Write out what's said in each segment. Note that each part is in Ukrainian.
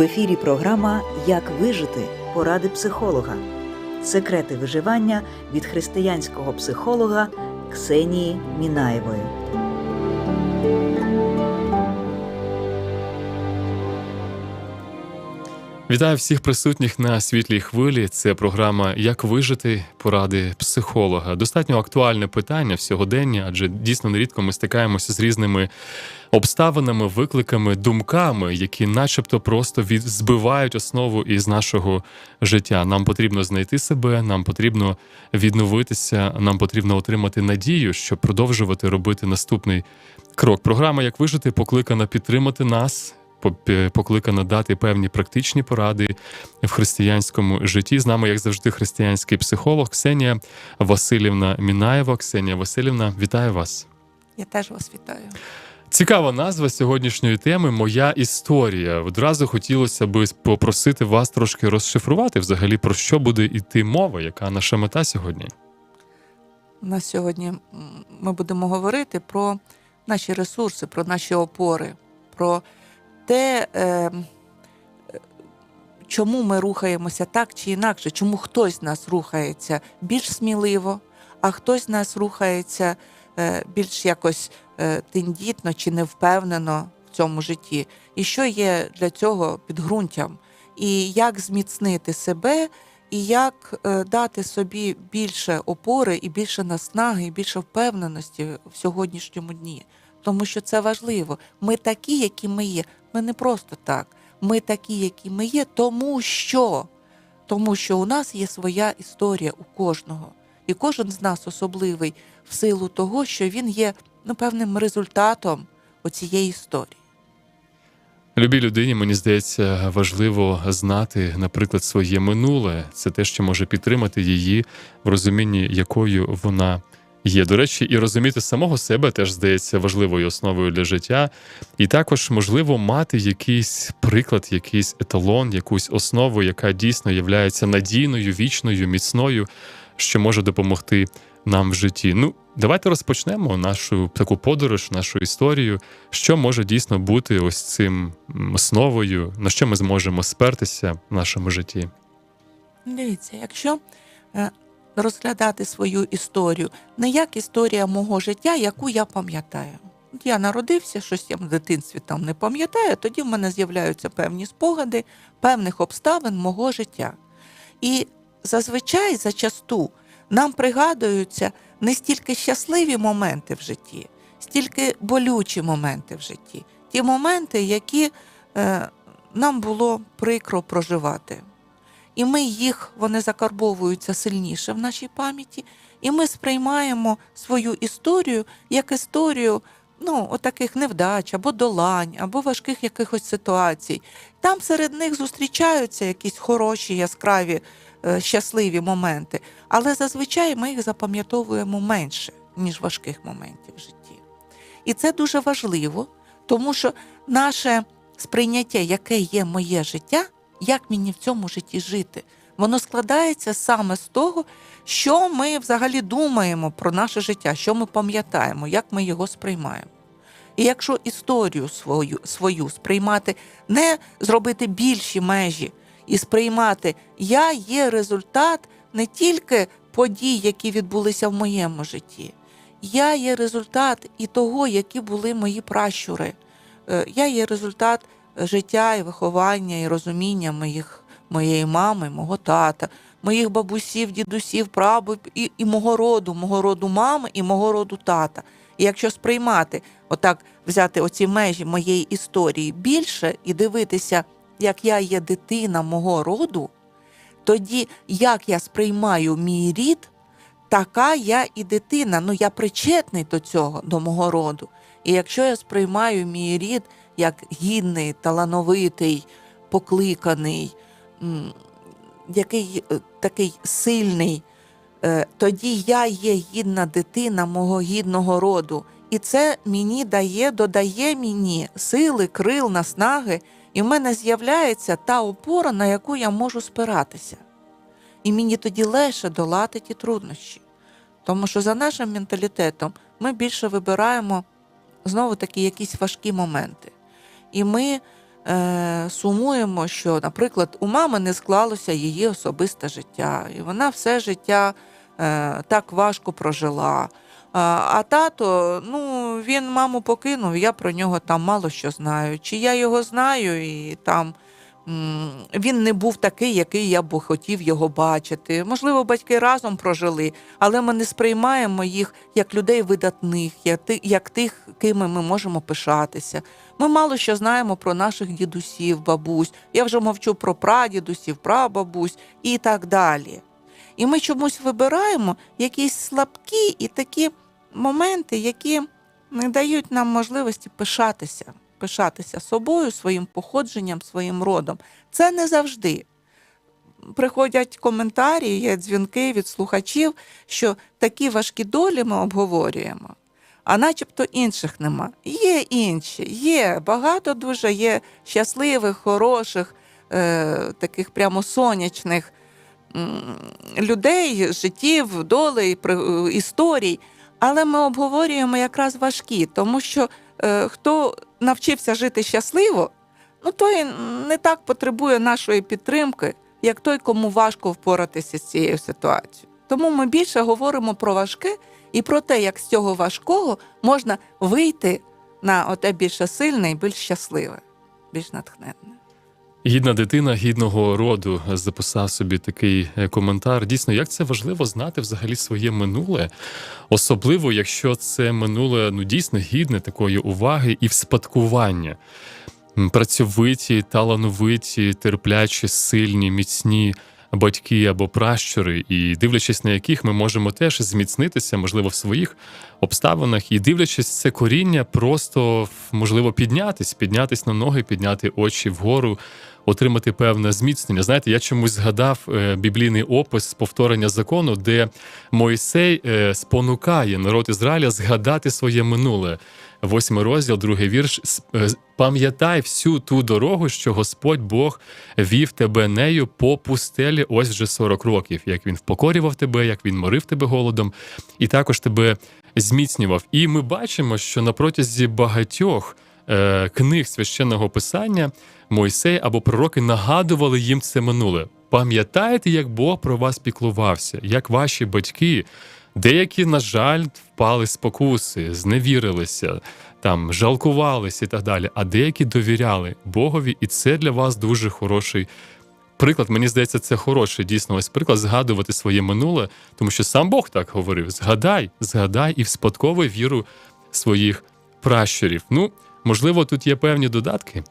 В ефірі програма Як вижити поради психолога. Секрети виживання від християнського психолога Ксенії Мінаєвої. Вітаю всіх присутніх на світлій хвилі. Це програма Як вижити поради психолога. Достатньо актуальне питання в сьогоденні, адже дійсно нерідко ми стикаємося з різними обставинами, викликами, думками, які, начебто, просто від збивають основу із нашого життя. Нам потрібно знайти себе, нам потрібно відновитися, нам потрібно отримати надію, щоб продовжувати робити наступний крок. Програма Як вижити покликана підтримати нас. Покликана дати певні практичні поради в християнському житті. З нами, як завжди, християнський психолог Ксенія Васильівна Мінаєва. Ксенія Васильівна, вітаю вас. Я теж вас вітаю. Цікава назва сьогоднішньої теми Моя історія. Одразу хотілося би попросити вас трошки розшифрувати взагалі про що буде йти мова, яка наша мета сьогодні. На сьогодні ми будемо говорити про наші ресурси, про наші опори, про те, е, чому ми рухаємося так чи інакше, чому хтось з нас рухається більш сміливо, а хтось з нас рухається е, більш якось е, тендітно чи невпевнено в цьому житті. І що є для цього підґрунтям, і як зміцнити себе. І як е, дати собі більше опори і більше наснаги, і більше впевненості в сьогоднішньому дні. Тому що це важливо. Ми такі, які ми є. Ми не просто так. Ми такі, які ми є, тому що, тому що у нас є своя історія у кожного. І кожен з нас особливий в силу того, що він є ну, певним результатом оцієї історії. Любій людині, мені здається, важливо знати, наприклад, своє минуле. Це те, що може підтримати її в розумінні, якою вона є. До речі, і розуміти самого себе теж здається важливою основою для життя. І також можливо мати якийсь приклад, якийсь еталон, якусь основу, яка дійсно є надійною, вічною, міцною, що може допомогти нам в житті. Ну, давайте розпочнемо нашу таку подорож, нашу історію що може дійсно бути ось цим основою, на що ми зможемо спертися в нашому житті. Дивіться, якщо е, розглядати свою історію не як історія мого життя, яку я пам'ятаю. Я народився, щось я в дитинстві там не пам'ятаю, тоді в мене з'являються певні спогади певних обставин мого життя. І зазвичай зачасту нам пригадуються не стільки щасливі моменти в житті, стільки болючі моменти в житті, ті моменти, які е, нам було прикро проживати. І ми їх, вони закарбовуються сильніше в нашій пам'яті, і ми сприймаємо свою історію як історію ну, отаких невдач або долань, або важких якихось ситуацій. Там серед них зустрічаються якісь хороші, яскраві, е, щасливі моменти, але зазвичай ми їх запам'ятовуємо менше, ніж важких моментів в житті. І це дуже важливо, тому що наше сприйняття, яке є моє життя, як мені в цьому житті жити, воно складається саме з того, що ми взагалі думаємо про наше життя, що ми пам'ятаємо, як ми його сприймаємо. І якщо історію свою, свою сприймати, не зробити більші межі і сприймати, я є результат не тільки подій, які відбулися в моєму житті, я є результат і того, які були мої пращури. Е, Я є результат життя і виховання і розуміння моїх, моєї мами, мого тата, моїх бабусів, дідусів, прабабів і, і мого роду, мого роду мами і мого роду тата. І якщо сприймати, отак взяти оці межі моєї історії більше і дивитися, як я є дитина мого роду, тоді як я сприймаю мій рід, така я і дитина. Ну я причетний до цього, до мого роду. І якщо я сприймаю мій рід як гідний, талановитий, покликаний, який е, такий сильний, е, тоді я є гідна дитина мого гідного роду. І це мені дає, додає мені сили, крил, наснаги, і в мене з'являється та опора, на яку я можу спиратися. І мені тоді легше долати ті труднощі. Тому що за нашим менталітетом ми більше вибираємо знову таки якісь важкі моменти. І ми е, сумуємо, що, наприклад, у мами не склалося її особисте життя, і вона все життя е, так важко прожила. А, а тато, ну, він маму покинув, я про нього там мало що знаю. Чи я його знаю, і там він не був такий, який я б хотів його бачити. Можливо, батьки разом прожили, але ми не сприймаємо їх як людей видатних, як, тих, ким ми можемо пишатися. Ми мало що знаємо про наших дідусів, бабусь. Я вже мовчу про прадідусів, прабабусь і так далі. І ми чомусь вибираємо якісь слабкі і такі моменти, які не дають нам можливості пишатися, пишатися собою, своїм походженням, своїм родом. Це не завжди. Приходять коментарі, є дзвінки від слухачів, що такі важкі долі ми обговорюємо, а начебто інших нема. Є інші, є багато дуже є щасливих, хороших, е, таких прямо сонячних людей, життів, долей, при- історій. Але ми обговорюємо якраз важкі, тому що е, хто навчився жити щасливо, ну той не так потребує нашої підтримки, як той, кому важко впоратися з цією ситуацією. Тому ми більше говоримо про важке і про те, як з цього важкого можна вийти на оте більше сильне і більш щасливе, більш натхненне. Гідна дитина гідного роду записав собі такий е, коментар. Дійсно, як це важливо знати взагалі своє минуле, особливо якщо це минуле ну дійсно гідне такої уваги і вспадкування. Працьовиті, талановиті, терплячі, сильні, міцні батьки або пращури, і дивлячись на яких ми можемо теж зміцнитися, можливо, в своїх обставинах, і дивлячись це коріння, просто можливо піднятись, піднятись на ноги, підняти очі вгору, отримати певне зміцнення. Знаєте, я чомусь згадав е, біблійний опис повторення закону, де Мойсей е, спонукає народ Ізраїля згадати своє минуле. Восьмий розділ, другий вірш. Е, Пам'ятай всю ту дорогу, що Господь Бог вів тебе нею по пустелі ось вже 40 років, як він впокорював тебе, як він морив тебе голодом, і також тебе зміцнював. І ми бачимо, що на протязі багатьох е, книг священного писання Мойсей або пророки нагадували їм це минуле. Пам'ятаєте, як Бог про вас піклувався, як ваші батьки, деякі, на жаль, впали спокуси, зневірилися, там жалкувалися і так далі, а деякі довіряли Богові, і це для вас дуже хороший. Приклад, мені здається, це хороший дійсно ось приклад згадувати своє минуле, тому що сам Бог так говорив: згадай, згадай і вспадковуй віру своїх пращурів. Ну, можливо, тут є певні додатки.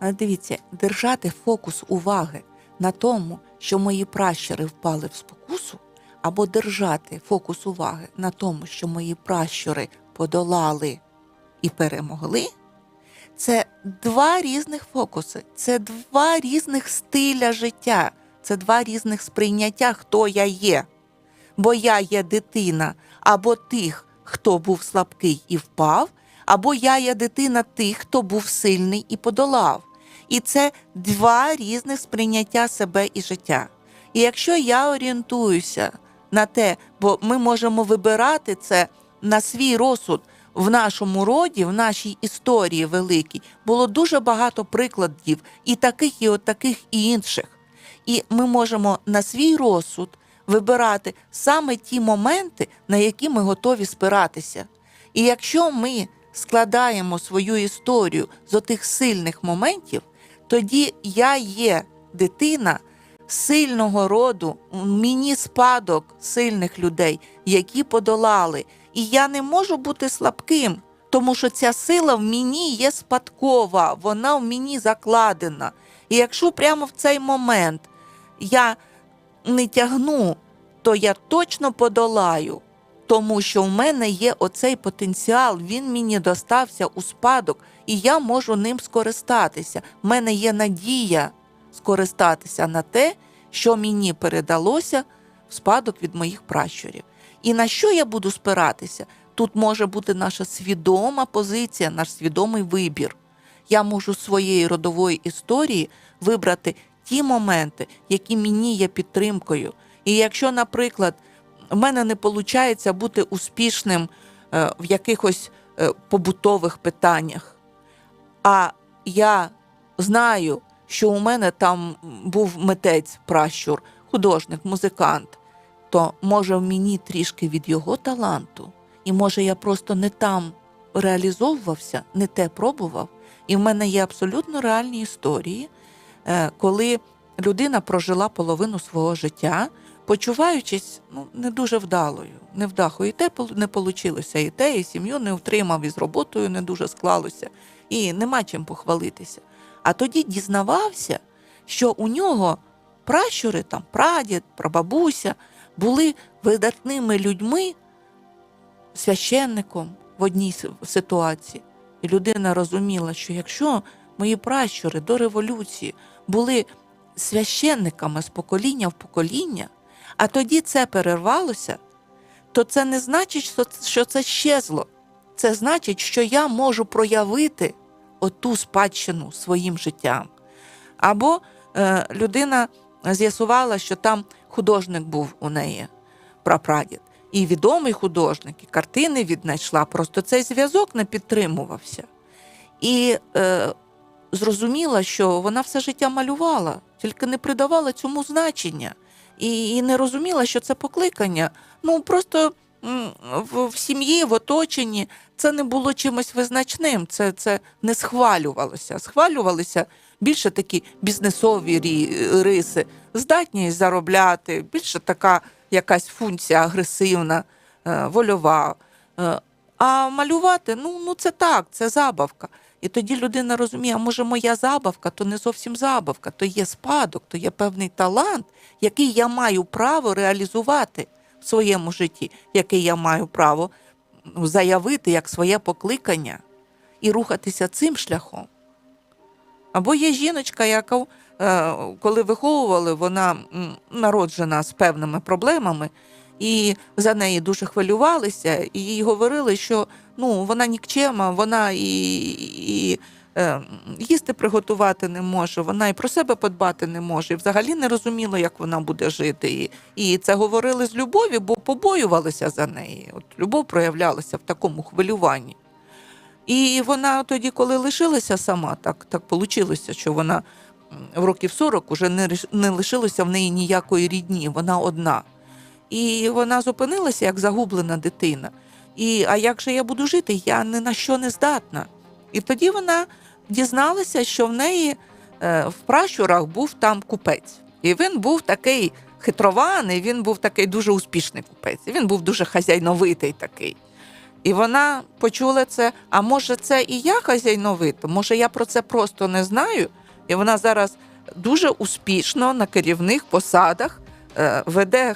Але дивіться, держати фокус уваги на тому, що мої пращури впали в спокусу, або держати фокус уваги на тому, що мої пращури подолали і перемогли. Це два різних фокуси, це два різних стиля життя, це два різних сприйняття, хто я є. Бо я є дитина або тих, хто був слабкий і впав, або я є дитина тих, хто був сильний і подолав. І це два різних сприйняття себе і життя. І якщо я орієнтуюся на те, бо ми можемо вибирати це на свій розсуд в нашому роді, в нашій історії великій, було дуже багато прикладів і таких, і от таких, і інших. І ми можемо на свій розсуд вибирати саме ті моменти, на які ми готові спиратися. І якщо ми складаємо свою історію з отих сильних моментів, тоді я є дитина сильного роду, мені спадок сильних людей, які подолали. І я не можу бути слабким, тому що ця сила в мені є спадкова, вона в мені закладена. І якщо прямо в цей момент я не тягну, то я точно подолаю, тому що в мене є оцей потенціал, він мені достався у спадок, і я можу ним скористатися. В мене є надія скористатися на те, що мені передалося в спадок від моїх пращурів. І на що я буду спиратися? Тут може бути наша свідома позиція, наш свідомий вибір. Я можу своєї родової історії вибрати ті моменти, які мені є підтримкою. І якщо, наприклад, в мене не виходить бути успішним е, в якихось е, побутових питаннях, а я знаю, що у мене там був митець, пращур, художник, музикант, то може в мені трішки від його таланту, і може я просто не там реалізовувався, не те пробував. І в мене є абсолютно реальні історії, е, коли людина прожила половину свого життя, почуваючись ну, не дуже вдалою, невдахою. І те не вийшло, і те, і сім'ю не втримав, і з роботою не дуже склалося, і нема чим похвалитися. А тоді дізнавався, що у нього пращури, там прадід, прабабуся були видатними людьми, священником в одній ситуації. І людина розуміла, що якщо мої пращури до революції були священниками з покоління в покоління, а тоді це перервалося, то це не значить, що це- щезло. Це значить, що я можу проявити оту спадщину своїм життям. Або е, людина з'ясувала, що там художник був у неї, прапрадід, і відомий художник, і картини віднайшла. Просто цей зв'язок не підтримувався. І е, зрозуміла, що вона все життя малювала, тільки не придавала цьому значення. І, і не розуміла, що це покликання. Ну просто в, в сім'ї, в оточенні це не було чимось визначним, це, це не схвалювалося. Схвалювалися більше такі бізнесові риси, здатність заробляти, більше така якась функція агресивна, е, вольова. Е, А малювати, ну, ну це так, це забавка. І тоді людина розуміє, а може моя забавка, то не зовсім забавка, то є спадок, то є певний талант, який я маю право реалізувати в своєму житті, який я маю право ну, заявити як своє покликання і рухатися цим шляхом. Або є жіночка, яка, е, коли виховували, вона народжена з певними проблемами, і за неї дуже хвилювалися, і їй говорили, що ну, вона нікчема, вона і, і е, їсти приготувати не може, вона і про себе подбати не може, і взагалі не розуміла, як вона буде жити. І, і це говорили з любові, бо побоювалися за неї. От любов проявлялася в такому хвилюванні. І вона тоді, коли лишилася сама, так, так вийшло, що вона в років 40 уже не, не лишилося в неї ніякої рідні, вона одна. І вона зупинилася як загублена дитина. І а як же я буду жити? Я ні на що не здатна. І тоді вона дізналася, що в неї е, в пращурах був там купець. І він був такий хитрований, він був такий дуже успішний купець. Він був дуже хазяйновитий такий. І вона почула це. А може, це і я хазяйновита? Може, я про це просто не знаю? І вона зараз дуже успішно на керівних посадах е, веде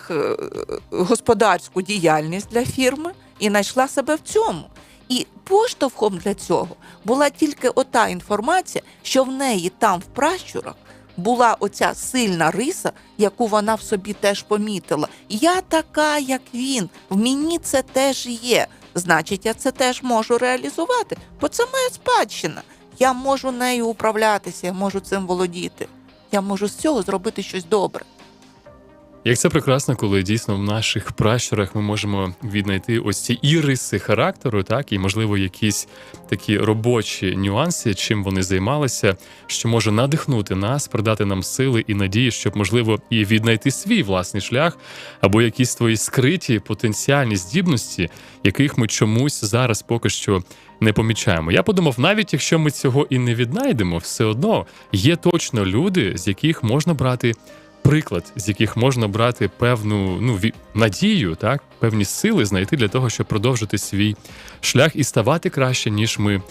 господарську діяльність для фірми і знайшла себе в цьому. І поштовхом для цього була тільки ота інформація, що в неї там в пращурах була оця сильна риса, яку вона в собі теж помітила. Я така, як він, в мені це теж є. Значить, я це теж можу реалізувати, бо це моя спадщина. Я можу нею управлятися, я можу цим володіти. Я можу з цього зробити щось добре. Як це прекрасно, коли дійсно в наших пращурах ми можемо віднайти ось ці і риси характеру, так і можливо якісь такі робочі нюанси, чим вони займалися, що може надихнути нас, придати нам сили і надії, щоб можливо і віднайти свій власний шлях, або якісь твої скриті потенціальні здібності, яких ми чомусь зараз поки що не помічаємо. Я подумав, навіть якщо ми цього і не віднайдемо, все одно є точно люди, з яких можна брати приклад, з яких можна брати певну ну, надію, так, певні сили знайти для того, щоб продовжити свій шлях і ставати краще, ніж ми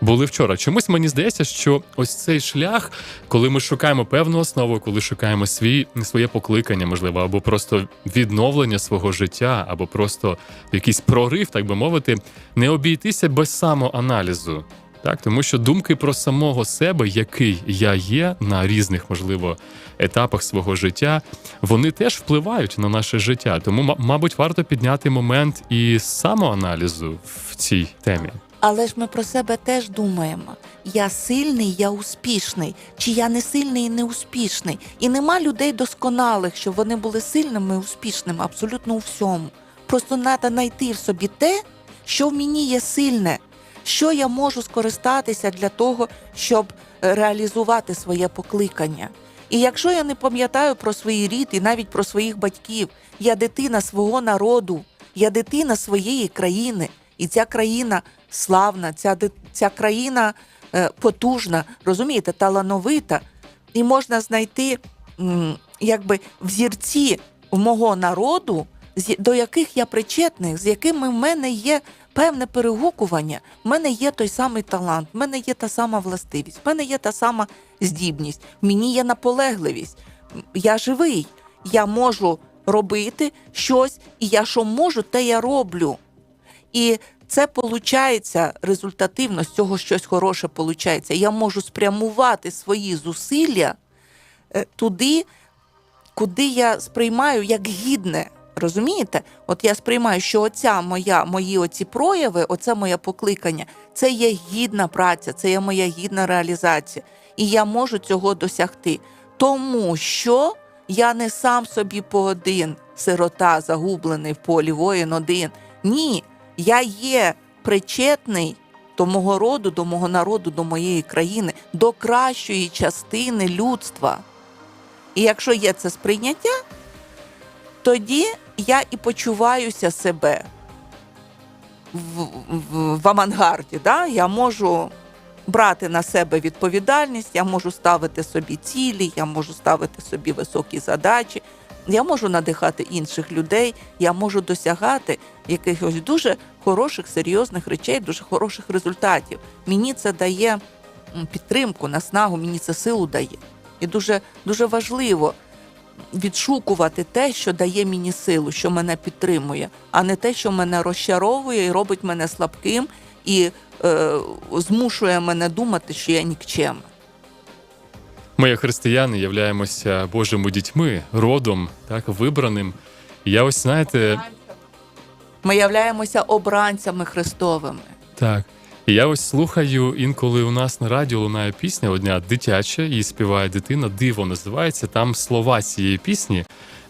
були вчора. Чомусь мені здається, що ось цей шлях, коли ми шукаємо певну основу, коли шукаємо свій, своє покликання, можливо, або просто відновлення свого життя, або просто якийсь прорив, так би мовити, не обійтися без самоаналізу. Так, тому що думки про самого себе, який я є на різних, можливо, етапах свого життя, вони теж впливають на наше життя. Тому, ма- мабуть, варто підняти момент і самоаналізу в цій темі. Але ж ми про себе теж думаємо: я сильний, я успішний, чи я не сильний і не успішний. І нема людей досконалих, щоб вони були сильними і успішними абсолютно у всьому. Просто треба знайти в собі те, що в мені є сильне, що я можу скористатися для того, щоб е, реалізувати своє покликання. І якщо я не пам'ятаю про свій рід і навіть про своїх батьків, я дитина свого народу, я дитина своєї країни, і ця країна славна, ця, ця країна е, потужна, розумієте, талановита, і можна знайти якби взірці мого народу, до яких я причетний, з якими в мене є певне перегукування, в мене є той самий талант, в мене є та сама властивість, в мене є та сама здібність, в мені є наполегливість. Я живий, я можу робити щось, і я що можу, те я роблю. І це виходить результативно, з цього щось хороше виходить. Я можу спрямувати свої зусилля е, туди, куди я сприймаю як гідне. Розумієте? От я сприймаю, що оця моя, мої оці прояви, оце моє покликання, це є гідна праця, це є моя гідна реалізація. І я можу цього досягти. Тому що я не сам собі поодин, сирота, загублений в полі воїн один. Ні, я є причетний до мого роду, до мого народу, до моєї країни, до кращої частини людства. І якщо є це сприйняття, тоді я і почуваюся себе в, в, в авангарді. Да? Я можу брати на себе відповідальність, я можу ставити собі цілі, я можу ставити собі високі задачі, я можу надихати інших людей, я можу досягати якихось дуже хороших, серйозних речей, дуже хороших результатів. Мені це дає підтримку, наснагу, мені це силу дає. І дуже, дуже важливо відшукувати те, що дає мені силу, що мене підтримує, а не те, що мене розчаровує і робить мене слабким і е, змушує мене думати, що я нікчемна. Ми, як християни, являємося Божими дітьми, родом, так, вибраним. І я ось знаєте, Ми являємося обранцями Христовими. Так. Я ось слухаю, інколи у нас на радіо лунає пісня одня дитяча, її співає дитина, диво називається. Там слова цієї пісні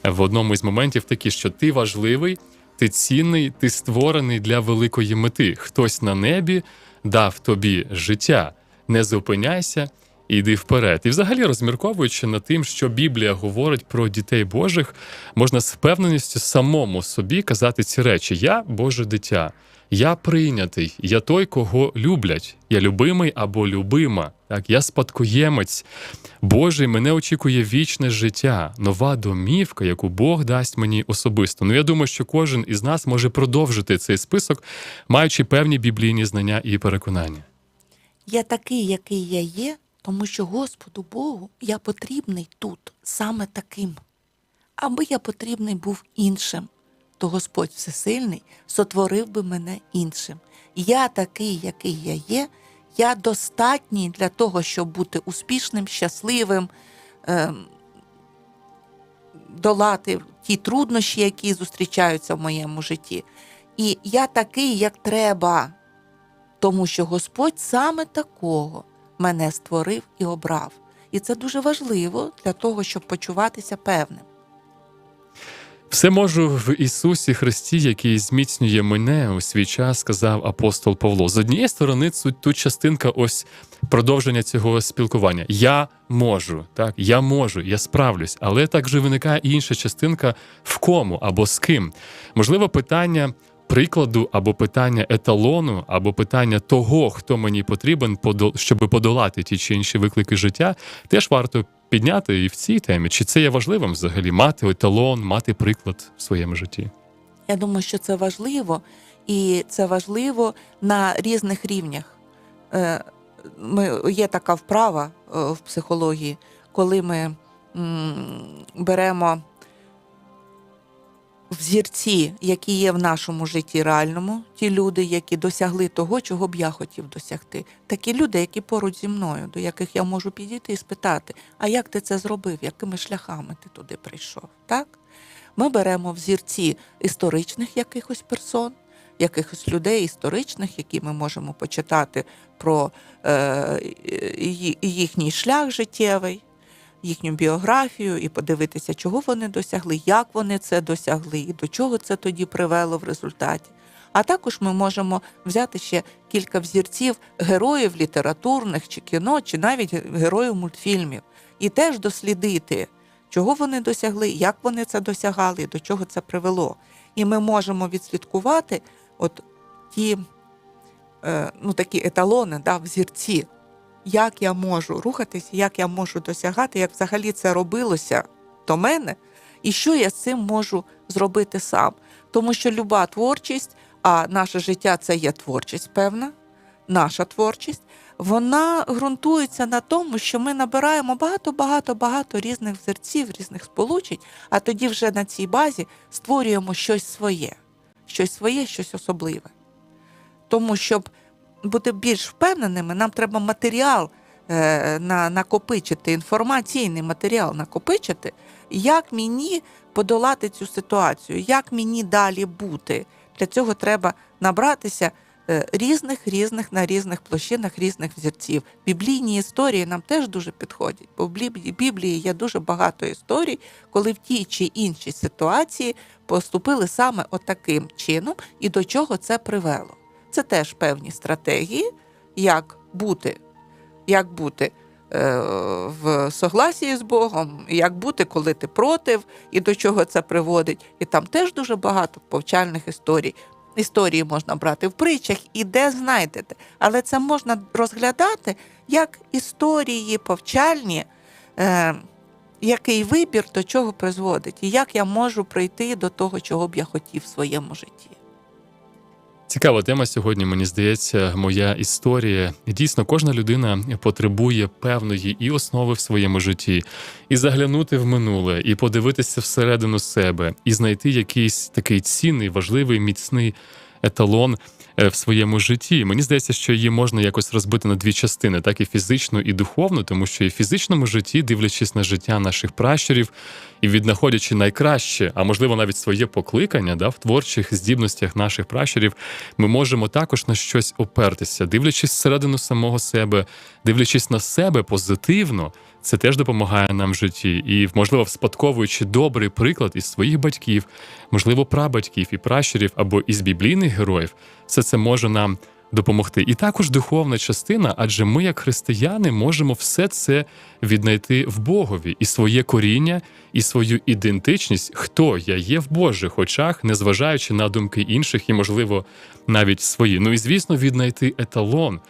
в одному із моментів такі, що ти важливий, ти цінний, ти створений для великої мети. Хтось на небі дав тобі життя. Не зупиняйся, і йди вперед. І взагалі, розмірковуючи над тим, що Біблія говорить про дітей Божих, можна з впевненістю самому собі казати ці речі: Я Боже дитя. Я прийнятий, я той, кого люблять. Я любимий або любима. Так, я спадкоємець. Божий мене очікує вічне життя, нова домівка, яку Бог дасть мені особисто. Ну я думаю, що кожен із нас може продовжити цей список, маючи певні біблійні знання і переконання. Я такий, який я є, тому що Господу Богу я потрібний тут, саме таким. Аби я потрібний був іншим, то Господь Всесильний сотворив би мене іншим. Я такий, який я є, я достатній для того, щоб бути успішним, щасливим, ем, долати ті труднощі, які зустрічаються в моєму житті. І я такий, як треба, тому що Господь саме такого мене створив і обрав. І це дуже важливо для того, щоб почуватися певним. Все можу в Ісусі Христі, який зміцнює мене у свій час, сказав апостол Павло. З однієї сторони, тут, частинка ось продовження цього спілкування. Я можу, так, я можу, я справлюсь, але також виникає інша частинка в кому або з ким. Можливо, питання. Прикладу або питання еталону, або питання того, хто мені потрібен, щоб подолати ті чи інші виклики життя, теж варто підняти і в цій темі. Чи це є важливим взагалі мати еталон, мати приклад в своєму житті? Я думаю, що це важливо, і це важливо на різних рівнях. Е, Ми, є така вправа е, в психології, коли ми беремо взірці, які є в нашому житті реальному, ті люди, які досягли того, чого б я хотів досягти. Такі люди, які поруч зі мною, до яких я можу підійти і спитати, а як ти це зробив, якими шляхами ти туди прийшов? Так? Ми беремо взірці історичних якихось персон, якихось людей історичних, які ми можемо почитати про е, їхній шлях життєвий, їхню біографію і подивитися, чого вони досягли, як вони це досягли, і до чого це тоді привело в результаті. А також ми можемо взяти ще кілька взірців героїв літературних чи кіно, чи навіть героїв мультфільмів, і теж дослідити, чого вони досягли, як вони це досягали, і до чого це привело. І ми можемо відслідкувати от ті е, ну, такі еталони, да, взірці, як я можу рухатися, як я можу досягати, як взагалі це робилося до мене, і що я з цим можу зробити сам. Тому що люба творчість, а наше життя це є творчість, певна, наша творчість, вона ґрунтується на тому, що ми набираємо багато-багато-багато різних взірців, різних сполучень, а тоді вже на цій базі створюємо щось своє, щось своє, щось особливе. Тому, щоб бути більш впевненими, нам треба матеріал е, на, накопичити, інформаційний матеріал накопичити, як мені подолати цю ситуацію, як мені далі бути. Для цього треба набратися е, різних різних на різних площинах різних взірців. Біблійні історії нам теж дуже підходять, бо в Біблії є дуже багато історій, коли в тій чи іншій ситуації поступили саме отаким чином, і до чого це привело. Це теж певні стратегії, як бути, як бути е, в согласії з Богом, як бути, коли ти против, і до чого це приводить. І там теж дуже багато повчальних історій. Історії можна брати в притчах і де знайдете. Але це можна розглядати як історії повчальні, е, який вибір до чого призводить, і як я можу прийти до того, чого б я хотів в своєму житті. Цікава тема сьогодні, мені здається, моя історія. Дійсно, кожна людина потребує певної і основи в своєму житті, і заглянути в минуле, і подивитися всередину себе, і знайти якийсь такий цінний, важливий, міцний еталон в своєму житті. Мені здається, що її можна якось розбити на дві частини, так і фізичну, і духовну, тому що і в фізичному житті, дивлячись на життя наших пращурів і віднаходячи найкраще, а можливо навіть своє покликання, да, в творчих здібностях наших пращурів, ми можемо також на щось опертися, дивлячись всередину самого себе, дивлячись на себе позитивно. Це теж допомагає нам в житті, і можливо, вспадковуючи добрий приклад із своїх батьків, можливо, прабатьків і пращурів або із біблійних героїв, все це може нам допомогти. І також духовна частина, адже ми, як християни, можемо все це віднайти в Богові і своє коріння, і свою ідентичність, хто я є в Божих очах, незважаючи на думки інших і, можливо, навіть свої. Ну і звісно, віднайти еталон.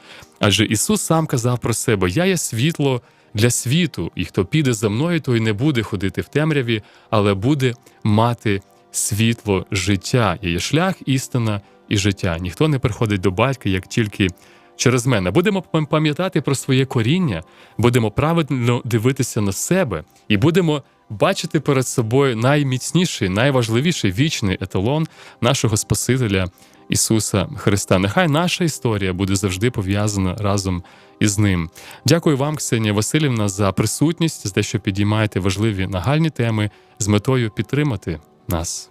Адже Ісус сам казав про себе: Я є світло для світу, і хто піде за мною, той не буде ходити в темряві, але буде мати світло життя. Є шлях, істина і життя. Ніхто не приходить до батька, як тільки через мене. Будемо пам'ятати про своє коріння, будемо правильно дивитися на себе і будемо бачити перед собою найміцніший, найважливіший вічний еталон нашого Спасителя Ісуса Христа. Нехай наша історія буде завжди пов'язана разом із ним. Дякую вам, Ксенія Васильівна, за присутність, за те, що підіймаєте важливі нагальні теми з метою підтримати нас.